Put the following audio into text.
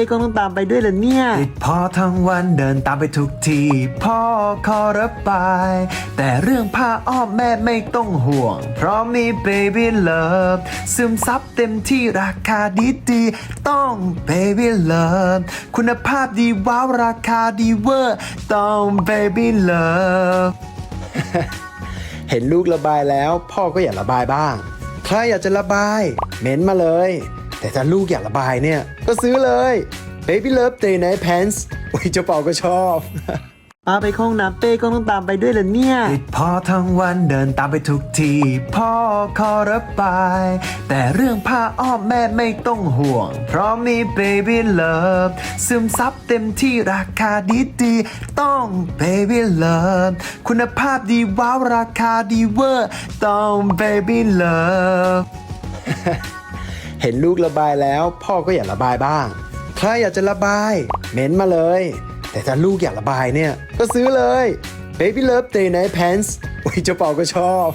ก็ต้องตามไปด้วยเหรอเนี่ย ติดพ่อทั้งวันเดินตามไปทุกที พ่อขอระบายแต่เรื่องผ้าอ้อมแม่ไม่ต้องห่วง เพราะมี baby love ซึมซับเต็มที่ราคาดีดีๆต้อง baby love คุณภาพดีว้าวราคาดีเวอร์ ต้อง baby love เห็นลูกระบายแล้ว พ่อก็อยากระบายบ้าง ใครอยากจะระบายเม้นมาเลย แต่ถ้าลูกอยากระบายเนี่ย ก็ซื้อเลย Baby Love Day Night Pants อุ้ยเจ้าเป่าก็ชอบป้าไปเข้าห้องน้ำเป้ก็ต้องตามไปด้วยเหรอเนี่ย ติดพ่อทั้งวันเดินตามไปทุกที พ่อขอระบาย แต่เรื่องผ้าอ้อมแม่ไม่ต้องห่วง เพราะมี baby love ซึมซับเต็มที่ราคาดีดีๆต้อง baby love คุณภาพดีว้าวราคาดีเวอร์ ต้อง baby love เห็นลูกระบายแล้ว พ่อก็อยากระบายบ้าง ใครอยากจะระบายเม้นมาเลย แต่ถ้าลูกอยากระบายเนี่ย ก็ซื้อเลย Baby Love Day Night Pants อุ้ยเจ้าเป่าก็ชอบ